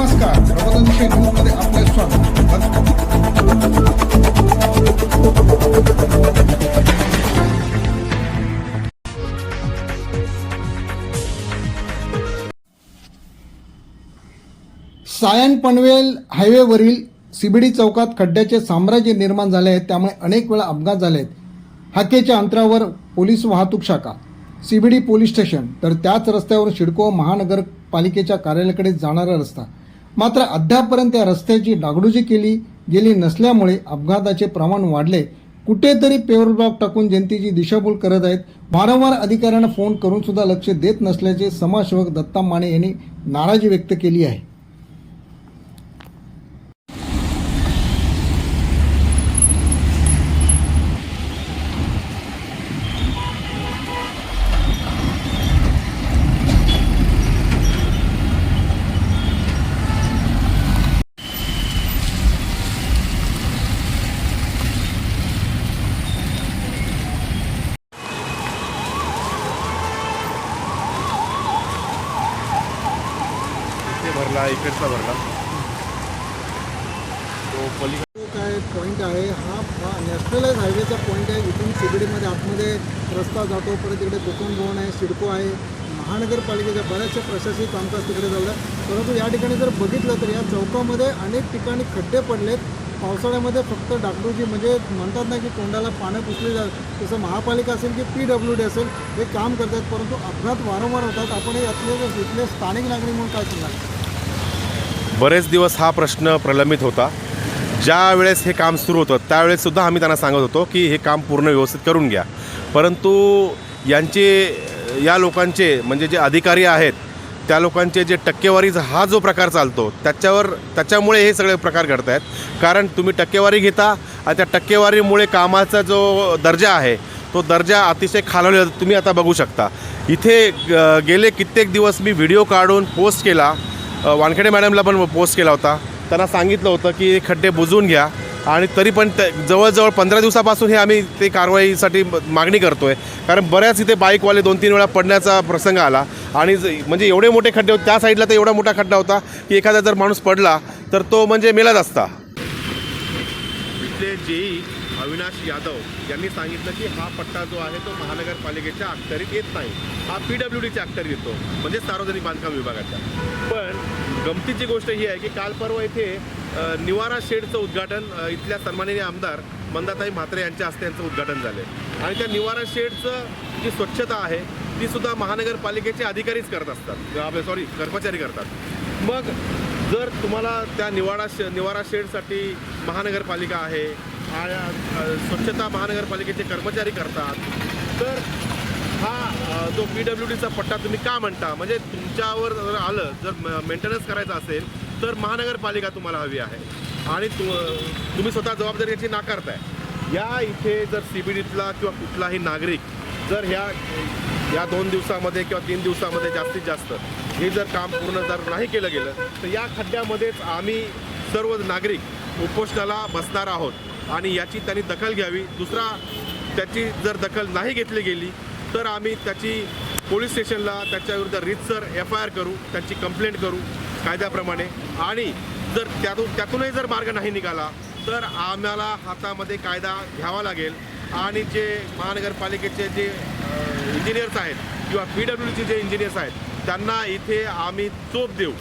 नमस्कार. प्रबोधनविषयी न्यूजमध्ये आपले स्वागत. सायन पनवेल हायवेवरील सीबीडी चौकात खड्ड्याचे साम्राज्य निर्माण झाले आहे त्यामुळे अनेक वेळा अपघात झाले आहेत. हाकेच्या अंतरावर पोलीस वाहतूक शाखा सीबीडी पोलीस स्टेशन तर त्याच रस्त्यावर शिडको महानगरपालिकेच्या कार्यालयाकडे जाणारा रस्ता मात्र अद्यापपर्यंत या रस्त्याची डागडुजी केली गेली नसल्यामुळे अपघाताचे प्रमाण वाढले. कुठेतरी पेवर ब्लॉक टाकून जनतेची दिशाभूल करत आहेत. वारंवार अधिकाऱ्यांना फोन करून सुद्धा लक्ष देत नसल्याचे समाजसेवक दत्ता माने यांनी नाराजी व्यक्त केली आहे. भरला इकडचा भरला. तो पलीकडे काय पॉईंट आहे. हा हा नॅशनलाइज हायवेचा पॉईंट आहे. इथून सिबडीमध्ये आतमध्ये रस्ता जातो. परत इकडे कोकण भवन आहे सिडको आहे. महानगरपालिकेच्या बऱ्याचशा प्रशासकीय कामकाज तिकडे झालं. परंतु या ठिकाणी जर बघितलं तर या चौकामध्ये अनेक ठिकाणी खड्डे पडलेत. पावसाळ्यामध्ये फक्त डागडूजी म्हणजे म्हणतात ना की तोंडाला पानं पुसली जात. जसं महापालिका असेल की पी डब्ल्यू डी असेल हे काम करतात. परंतु अपघात वारंवार होतात. आपण हे यातले इथले स्थानिक नागरिक म्हणून काय सांगणार बरेच दिवस हा प्रश्न प्रलंबित होता. ज्या वेळेस हे काम सुरू होतं त्यावेळेससुद्धा आम्ही त्यांना सांगत होतो की हे काम पूर्ण व्यवस्थित करून घ्या. परंतु यांचे या लोकांचे म्हणजे जे अधिकारी आहेत त्या लोकांचे जे टक्केवारीचा हा जो प्रकार चालतो त्याच्यावर त्याच्यामुळे हे सगळे प्रकार घडत आहेत कारण तुम्ही टक्केवारी घेता आणि त्या टक्केवारीमुळे कामाचा जो दर्जा आहे तो दर्जा अतिशय खालवला तुम्ही आता बघू शकता. इथे गेले कित्येक दिवस मी व्हिडिओ काढून पोस्ट केला. वानखेडे मॅडमला पण पोस्ट केला होता. त्यांना सांगितलं होतं की हे खड्डे बुजवून घ्या आणि तरी पण ते जवळजवळ पंधरा दिवसापासून हे आम्ही ते कारवाईसाठी मागणी करतो आहे कारण बऱ्याच इथे बाईकवाले दोन तीन वेळा पडण्याचा प्रसंग आला. आणि ज- म्हणजे एवढे मोठे खड्डे होते त्या साईडला तर एवढा मोठा खड्डा होता की एखादा जर माणूस पडला तर तो म्हणजे मेलाच असता. इथले जेई अविनाश यादव यांनी सांगितलं की हा पट्टा जो आहे तो महानगरपालिकेच्या अखत्यारीत येत नाही. हा पी डब्ल्यू डीच्या अखत्यारीत येतो म्हणजे सार्वजनिक बांधकाम विभागाच्या. पण गमतीची गोष्ट ही आहे की काल परवा इथे निवारा शेडचं उद्घाटन इथल्या सन्माननीय आमदार मंदाताई म्हात्रे यांच्या हस्ते यांचं उद्घाटन झाले. आणि त्या निवारा शेडचं जी स्वच्छता आहे ती सुद्धा महानगरपालिकेचे अधिकारीच करत असतात. सॉरी कर्मचारी करतात. मग जर तुम्हाला त्या निवाडा शे निवारा शेडसाठी महानगरपालिका आहे स्वच्छता महानगरपालिकेचे कर्मचारी करतात. तर हा जो पी डब्ल्यू डीचा पट्टा तुम्ही का म्हणता? म्हणजे तुमच्यावर जर आलं जर मेंटेनन्स करायचं असेल तर महानगरपालिका तुम्हाला हवी आहे. आणि तु तुम्ही स्वतः जबाबदारी याची नाकारताय. या इथे जर सी बी डीतला किंवा कुठलाही नागरिक जर ह्या या दोन दिवसामध्ये किंवा तीन दिवसामध्ये जास्तीत जास्त हे जर काम पूर्ण जर नाही केलं गेलं तर या खड्ड्यामध्येच आम्ही सर्व नागरिक उपोषणाला बसणार आहोत. आणि याची त्यांनी दखल घ्यावी. दुसरा त्याची जर दखल नाही घेतली गेली तर आम्ही त्याची पोलीस स्टेशनला त्याच्याविरुद्ध रीतसर एफ आय आर करू त्यांची कंप्लेंट करू कायद्याप्रमाणे. आणि जर त्यातून त्यातूनही जर मार्ग नाही निघाला तर आम्हाला हातामध्ये कायदा घ्यावा लागेल. आणि जे महानगरपालिकेचे जे इंजिनियर्स आहेत किंवा पी डब्ल्यूचे जे इंजिनियर्स आहेत त्यांना इथे आम्ही चोप देऊ.